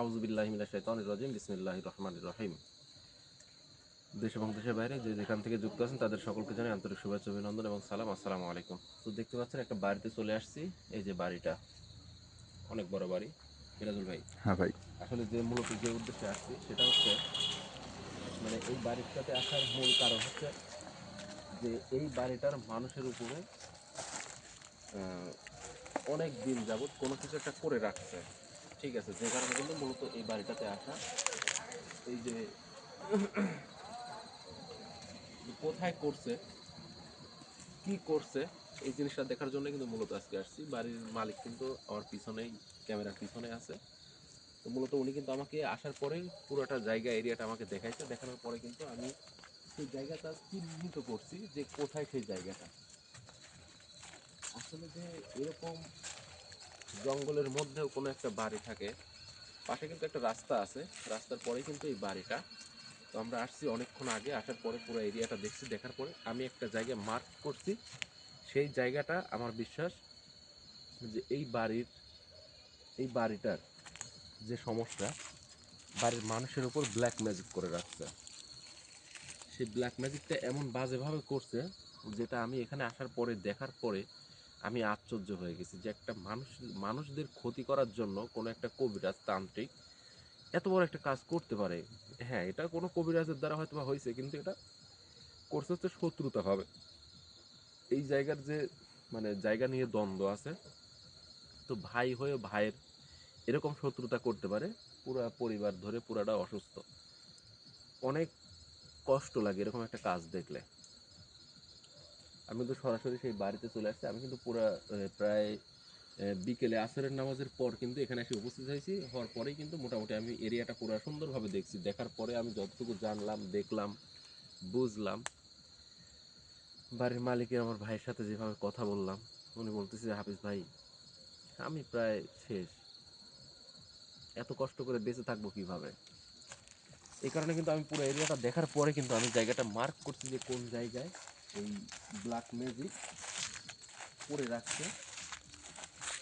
আউজুবিল্লাহ মিনাশ শাইতানির রাজিম বিসমিল্লাহির রহমানির রহিম। দেশ এবং দেশের বাইরে যে যেখান থেকে যুক্ত আছেন তাদের সকলকে জানাই আন্তরিক শুভেচ্ছা অভিনন্দন এবং সালাম আসসালামু আলাইকুম। তো দেখতে পাচ্ছেন একটা বাড়িতে চলে আসছি এই যে বাড়িটা। অনেক বড় বাড়ি। মিরাজুল ভাই হ্যাঁ ভাই। আসলে যে মূলত যে উদ্দেশ্যে আসছি সেটা হচ্ছে মানে এই বাড়িটাতে আসার মূল কারণ হচ্ছে যে এই বাড়িটার মানুষের উপরে অনেক দিন যাবত কোনো কিছু একটা করে রাখছে। ঠিক আছে, যে কারণে কিন্তু মূলত এই বাড়িটাতে আসা। এই যে কোথায় করছে, কি করছে, এই জিনিসটা দেখার জন্য কিন্তু মূলত আজকে আসছি। বাড়ির মালিক কিন্তু আমার পিছনেই, ক্যামেরার পিছনে আছে। তো মূলত উনি কিন্তু আমাকে আসার পরে পুরোটা জায়গা, এরিয়াটা আমাকে দেখাইছে। দেখানোর পরে কিন্তু আমি সেই জায়গাটা চিহ্নিত করছি যে কোথায় সেই জায়গাটা। আসলে যে এরকম জঙ্গলের মধ্যেও কোনো একটা বাড়ি থাকে। পাশে কিন্তু একটা রাস্তা আছে। রাস্তার পরে কিন্তু এই বাড়িটা। তো আমরা আসছি অনেকক্ষণ আগে। আসার পরে পুরো এরিয়াটা দেখছি। দেখার পরে আমি একটা জায়গায় মার্ক করছি। সেই জায়গাটা আমার বিশ্বাস যে এই বাড়ির, এই বাড়িটার যে সমস্যা, বাড়ির মানুষের উপর ব্ল্যাক ম্যাজিক করে রাখছে। সেই ব্ল্যাক ম্যাজিকটা এমন বাজেভাবে করছে, যেটা আমি এখানে আসার পরে, দেখার পরে আমি আশ্চর্য হয়ে গেছি যে একটা মানুষ, মানুষদের ক্ষতি করার জন্য কোনো একটা কবিরাজ তান্ত্রিক এত বড় একটা কাজ করতে পারে। হ্যাঁ এটা কোনো কবিরাজের দ্বারা হয়তো বা হয়েছে কিন্তু এটা করছে হচ্ছে শত্রুতা ভাবে। এই জায়গার যে মানে জায়গা নিয়ে দ্বন্দ্ব আছে, তো ভাই হয়ে ভাইয়ের এরকম শত্রুতা করতে পারে, পুরা পরিবার ধরে পুরাটা অসুস্থ। অনেক কষ্ট লাগে এরকম একটা কাজ দেখলে। আমি তো সরাসরি সেই বাড়িতে চলে আসছি। আমি কিন্তু পুরা প্রায় বিকেলে আসরের নামাজের পর কিন্তু এখানে এসে উপস্থিত হয়েছি। হওয়ার পরেই কিন্তু মোটামুটি আমি এরিয়াটা পুরো সুন্দরভাবে দেখছি। দেখার পরে আমি যতটুকু জানলাম, দেখলাম, বুঝলাম। বাড়ির মালিকের আমার ভাইয়ের সাথে যেভাবে কথা বললাম, উনি বলতেছে হাফিজ ভাই, আমি প্রায় শেষ। এত কষ্ট করে বেঁচে থাকব কীভাবে? এই কারণে কিন্তু আমি পুরো এরিয়াটা দেখার পরে কিন্তু আমি জায়গাটা মার্ক করছি যে কোন জায়গায়। এই ব্ল্যাক ম্যাজিক করে রাখছে।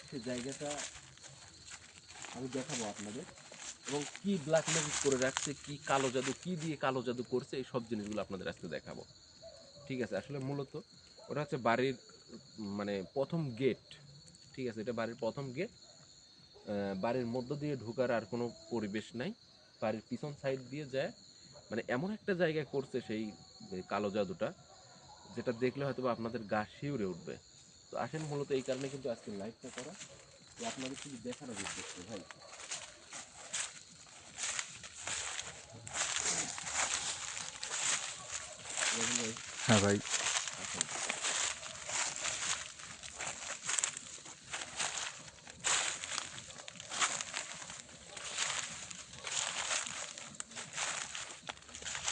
সে জায়গাটা আমি দেখাবো আপনাদের। এবং কি ব্ল্যাক ম্যাজিক করে রাখছে, কি কালো জাদু, কি দিয়ে কালো জাদু করছে, এই সব জিনিসগুলো আপনাদের আজকে দেখাবো। ঠিক আছে, আসলে মূলত ওটা হচ্ছে বাড়ির মানে প্রথম গেট ঠিক আছে, এটা বাড়ির প্রথম গেট বাড়ির মধ্য দিয়ে ঢোকার আর কোনো পরিবেশ নাই। বাড়ির পিছন সাইড দিয়ে যায়। মানে এমন একটা জায়গায় করছে সেই কালো জাদুটা। যেটা দেখলে হয়তো আপনাদের গা শিউরে উঠবে। তো আসেন মূলত এই কারণে কিন্তু আজকে লাইভটা করা। যে আপনাদের শুধু দেখানোর উদ্দেশ্য ভাই। হ্যাঁ ভাই।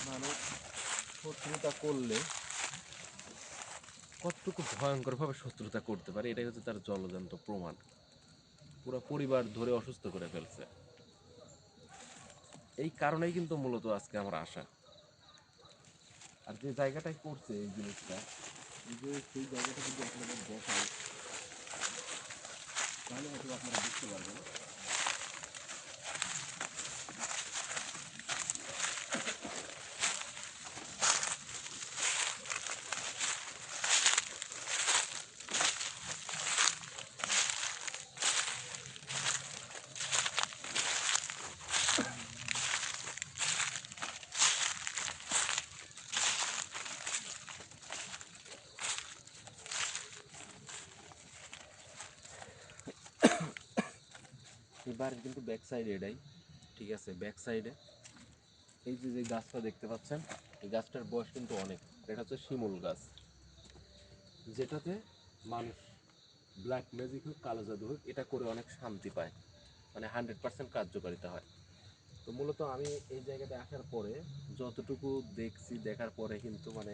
মানুষ শত্রুতা করলে কতটুকু ভয়ঙ্করভাবে শত্রুতা করতে পারে, এটাই হচ্ছে তার জলজান্ত প্রমাণ। পুরো পরিবার ধরে অসুস্থ করে ফেলছে। এই কারণেই কিন্তু মূলত আজকে আমার আশা। আর যে জায়গাটায় করছে এই জিনিসটা যে সেই জায়গাটা যদি আপনাদের দেখাই তাহলে হয়তো আপনারা বুঝতে পারবেন। বাড়ির কিন্তু ব্যাক সাইডে এটাই। ঠিক আছে ব্যাক সাইডে এই যে যে গাছটা দেখতে পাচ্ছেন, এই গাছটার বয়স কিন্তু অনেক। এটা হচ্ছে শিমুল গাছ। যেটাতে মানুষ ব্ল্যাক ম্যাজিক হোক, কালো জাদু হোক, এটা করে অনেক শান্তি পায়। মানে হান্ড্রেড পার্সেন্ট কার্যকারিতা হয়। তো মূলত আমি এই জায়গাটা আসার পরে যতটুকু দেখছি, দেখার পরে কিন্তু মানে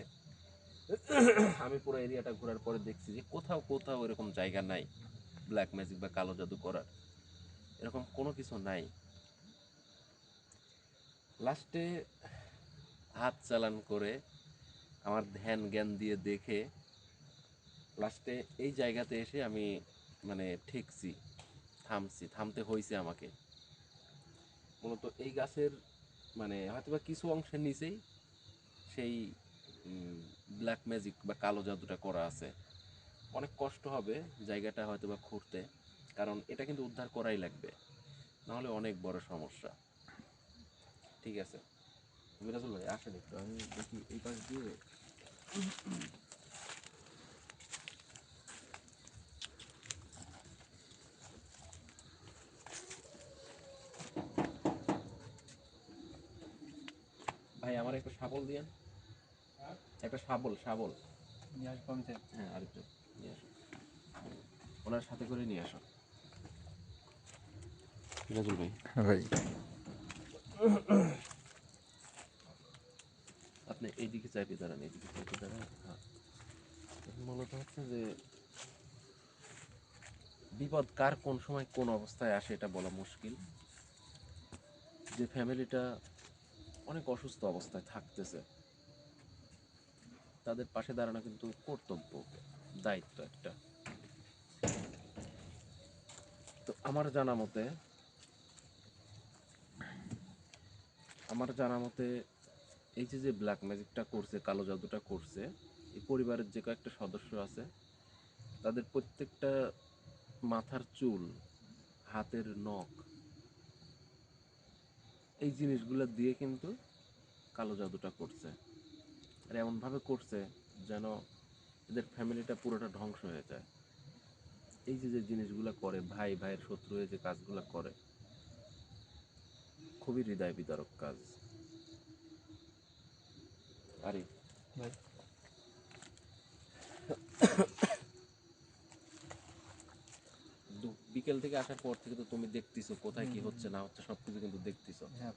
আমি পুরো এরিয়াটা ঘোরার পরে দেখছি যে কোথাও কোথাও এরকম জায়গা নাই ব্ল্যাক ম্যাজিক বা কালো জাদু করার। এরকম কোনো কিছু নাই। লাস্টে হাত চালান করে আমার ধ্যান জ্ঞান দিয়ে দেখে লাস্টে এই জায়গাতে এসে আমি মানে ঠেকছি, থামছি, থামতে হয়েছে আমাকে। মূলত এই গাছের মানে হয়তোবা কিছু অংশের নিচেই সেই ব্ল্যাক ম্যাজিক বা কালো জাদুটা করা আছে। অনেক কষ্ট হবে জায়গাটা হয়তো বা খুঁড়তে। কারণ এটা কিন্তু উদ্ধার করাই লাগবে। নাহলে অনেক বড় সমস্যা। ঠিক আছে? মিরাজুল ভাই আসেন একটু আমি দেখি এই পাশ দিয়ে। ভাই আমার একটা শাবল দিয়েন। একটা শাবল শাবল। নিয়ে আসব আমি হ্যাঁ আরেকটা নিয়ে আসো। ওনার সাথে করে নিয়ে আসো। ভাই। ভাই। আপনি এইদিকে দাঁড়ান এইদিকে দাঁড়ান। হ্যাঁ। মূলত হচ্ছে যে বিপদ কার কোন সময় কোন অবস্থায় আসে এটা বলা মুশকিল। যে ফ্যামিলিটা অনেক অসুস্থ অবস্থায় থাকতেছে তাদের পাশে দাঁড়ানো কিন্তু কর্তব্য দায়িত্ব একটা। তো আমার জানা মতে আমার জানা মতে এই যে যে ব্ল্যাক ম্যাজিকটা করছে, কালো জাদুটা করছে, এই পরিবারের যে কয়েকটা সদস্য আছে, তাদের প্রত্যেকটা মাথার চুল, হাতের নখ, এই জিনিসগুলো দিয়ে কিন্তু কালো জাদুটা করছে। আর এমনভাবে করছে যেন এদের ফ্যামিলিটা পুরোটা ধ্বংস হয়ে যায়। এই যে যে জিনিসগুলো করে, ভাই, ভাইয়ের শত্রু হয়ে যে কাজগুলো করে খুবই হৃদয় বিদারক কাজ। আরে। ভাই। বিকেল থেকে আসার পর থেকে তো তুমি দেখতেছো কোথায় কি হচ্ছে না হচ্ছে সবকিছু কিন্তু দেখতেছো। হ্যাঁ।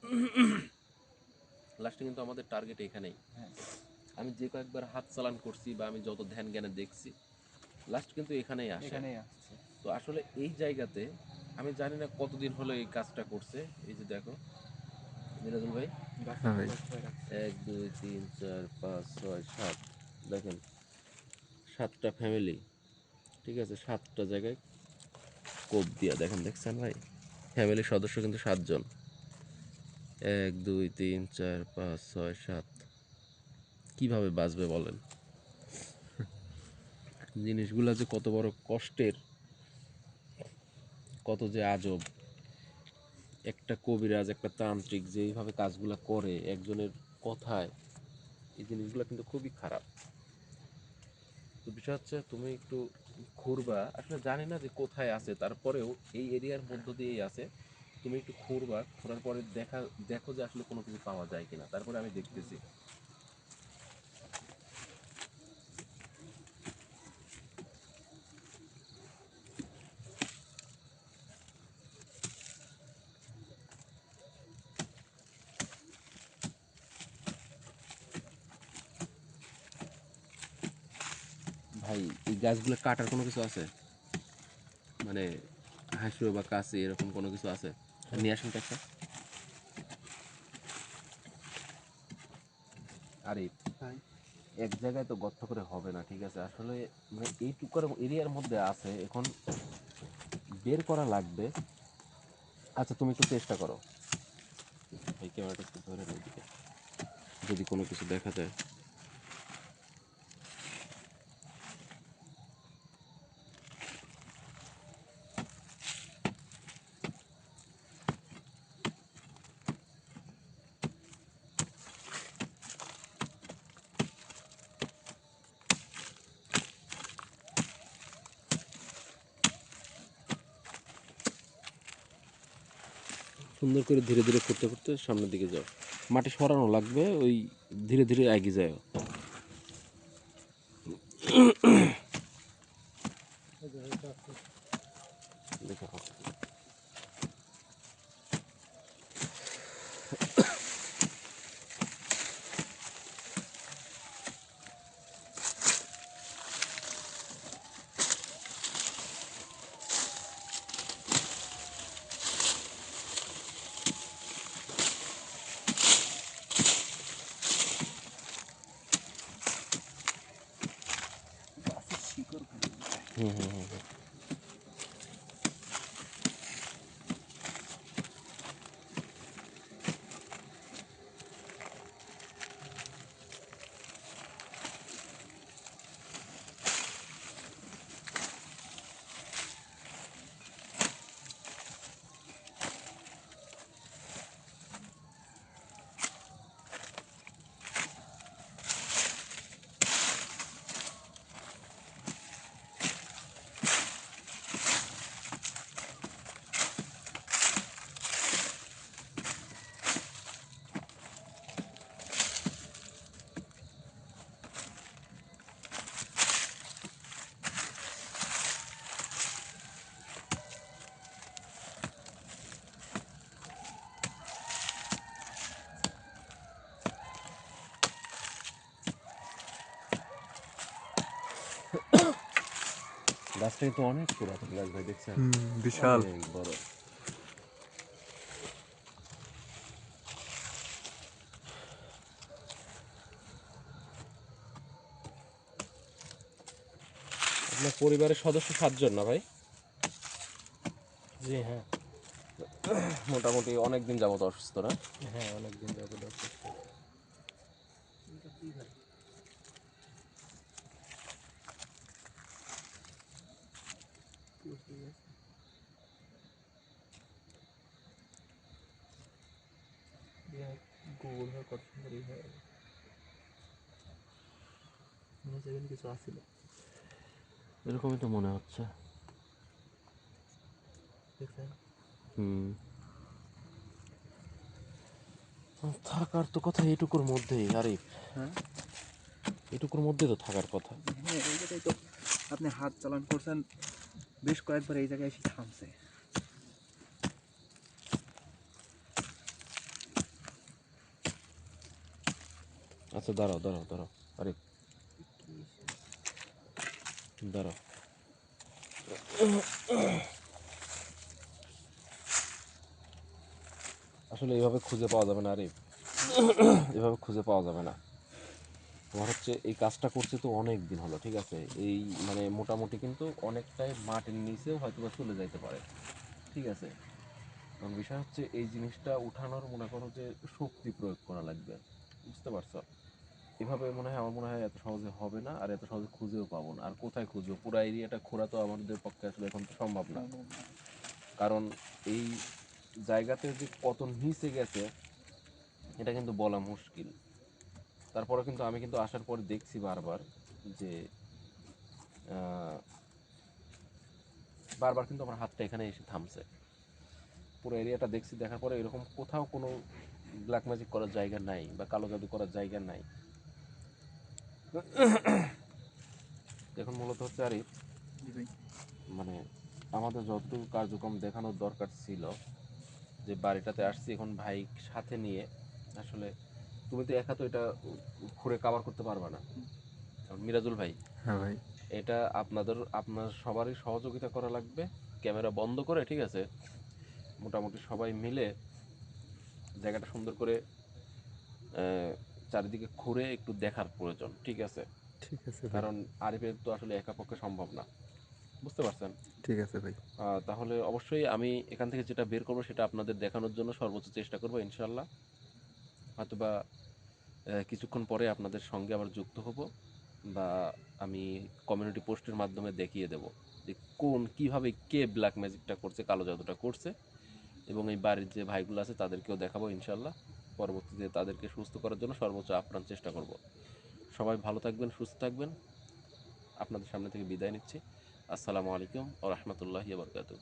লাস্টে কিন্তু আমাদের টার্গেট এখানেই। হ্যাঁ। আমি যে কয়েকবার হাত চালান করছি বা আমি যত ধ্যান জ্ঞানে দেখছি লাস্ট কিন্তু এখানেই আসে। তো আসলে এই জায়গাতে আমি জানি না কতদিন হলো এই কাজটা করছে। এই যে দেখো মিরাজুল ভাই। হ্যাঁ। এক দুই তিন চার পাঁচ ছয় সাত। দেখেন সাতটা ফ্যামিলি ঠিক আছে? সাতটা জায়গায় কোপ দিয়া দেখেন দেখছেন ভাই? ফ্যামিলির সদস্য কিন্তু সাতজন। এক দুই তিন চার পাঁচ ছয় সাত। কীভাবে বাঁচবে বলেন? জিনিসগুলো যে কত বড় কষ্টের। কত যে আজব। একটা কবিরাজ, একটা তান্ত্রিক যে এইভাবে কাজগুলো করে একজনের কথায়, এই জিনিসগুলো কিন্তু খুবই খারাপ। তো বিষয় হচ্ছে তুমি একটু ঘুরবা। আসলে জানি না যে কোথায় আছে, তারপরেও এই এরিয়ার মধ্য দিয়েই আছে। তুমি একটু ঘুরবা, ঘোরার পরে দেখা, দেখো যে আসলে কোনো কিছু পাওয়া যায় কিনা। তারপরে আমি দেখতেছি ভাই এই গাছগুলো কাটার কোনো কিছু আছে? মানে হাসিও বা কাছে এরকম কোনো কিছু আছে? নিয়ে আসুন তো একটা। আরে এক জায়গায় তো গর্ত করে হবে না ঠিক আছে? আসলে মানে এইটুকার এরিয়ার মধ্যে আছে এখন বের করা লাগবে। আচ্ছা তুমি একটু চেষ্টা করো। এই ক্যামেরাটা একটু ধরে যদি কোনো কিছু দেখা যায়। সুন্দর করে ধীরে ধীরে করতে করতে সামনের দিকে যাও। মাটি সরানো লাগবে, ওই ধীরে ধীরে এগিয়ে যায় দেখো হুম হুম হুম গাছটা কিন্তু অনেক পুরাতন গাছ ভাই দেখছেন? বিশাল। বড়। আপনার পরিবারের সদস্য সাতজন না ভাই? জি হ্যাঁ। মোটামুটি অনেক দিন যাবত অসুস্থ না? হ্যাঁ অনেক দিন যাব ডক্টর গোল হয়ে কত সুন্দর ই হয়ে গেল। মনে হচ্ছে এখানে কিছু আসছিল এরকমই তো মনে হচ্ছে। দেখছেন? হুম। থাকার তো কথা এটুকুর মধ্যেই আরে। হ্যাঁ? এটুকুর মধ্যে তো থাকার কথা। হ্যাঁ এই জায়গায় তো আপনি হাত চালান করছেন বেশ কয়েকবার এই জায়গায় এসে থামছে। আচ্ছা দাঁড়াও দাঁড়াও দাঁড়াও, আরে। দাঁড়াও। আসলে এইভাবে খুঁজে পাওয়া যাবে না, আরে। এভাবে খুঁজে পাওয়া যাবে না। তোমার হচ্ছে এই কাজটা করছে তো অনেক দিন হলো, ঠিক আছে? এই মানে মোটামুটি কিন্তু অনেকটাই মাটির নিচেও হয়তো বা চলে যাইতে পারে, ঠিক আছে? কারণ বিষয় হচ্ছে এই জিনিসটা উঠানোর মনে করো যে শক্তি প্রয়োগ করা লাগবে, বুঝতে পারছ? এভাবে মনে হয়, আমার মনে হয় এত সহজে হবে না আর এত সহজে খুঁজেও পাবো না। আর কোথায় খুঁজবো? পুরো এরিয়াটা খোঁড়া তো আমাদের পক্ষে আসলে এখন তো সম্ভব না। কারণ এই জায়গাতে যে কত নিচে গেছে, এটা কিন্তু বলা মুশকিল। তারপরে কিন্তু আমি কিন্তু আসার পর দেখছি বারবার যে বারবার কিন্তু আমার হাতটা এখানে এসে থামছে। পুরো এরিয়াটা দেখছি, দেখার পরে এরকম কোথাও কোনো ব্ল্যাক ম্যাজিক করার জায়গা নাই বা কালো জাদু করার জায়গা নাই। এখন মূলত হচ্ছে আরিফ মানে আমাদের যতটুকু কার্যক্রম দেখানোর দরকার ছিল যে বাড়িটাতে আসছি এখন ভাই সাথে নিয়ে আসলে তুমি তো একা তো এটা ঘুরে কাভার করতে পারবা না। মিরাজুল ভাই হ্যাঁ ভাই। এটা আপনাদের আপনার সবারই সহযোগিতা করা লাগবে ক্যামেরা বন্ধ করে ঠিক আছে? মোটামুটি সবাই মিলে জায়গাটা সুন্দর করে চারিদিকে ঘুরে একটু দেখার প্রয়োজন ঠিক আছে? ঠিক আছে কারণ আরিফের তো আসলে একা পক্ষে সম্ভব না। বুঝতে পারছেন? ঠিক আছে ভাই। তাহলে অবশ্যই আমি এখান থেকে যেটা বের করব সেটা আপনাদের দেখানোর জন্য সর্বোচ্চ চেষ্টা করব ইনশাল্লাহ হয়তোবা আহ, কিছুক্ষণ পরে আপনাদের সঙ্গে আবার যুক্ত হব বা আমি কমিউনিটি পোস্টের মাধ্যমে দেখিয়ে দেব যে কোন কীভাবে কে ব্ল্যাক ম্যাজিকটা করছে কালো জাদুটা করছে এবং এই বাড়ির যে ভাইগুলো আছে তাদেরকেও দেখাবো ইনশাল্লাহ পরবর্তীতে তাদেরকে সুস্থ করার জন্য সর্বোচ্চ আপ্রাণ চেষ্টা করব। সবাই ভালো থাকবেন, সুস্থ থাকবেন। আপনাদের সামনে থেকে বিদায় নিচ্ছি। আসসালামু আলাইকুম ও রহমতুল্লাহ বরকাতু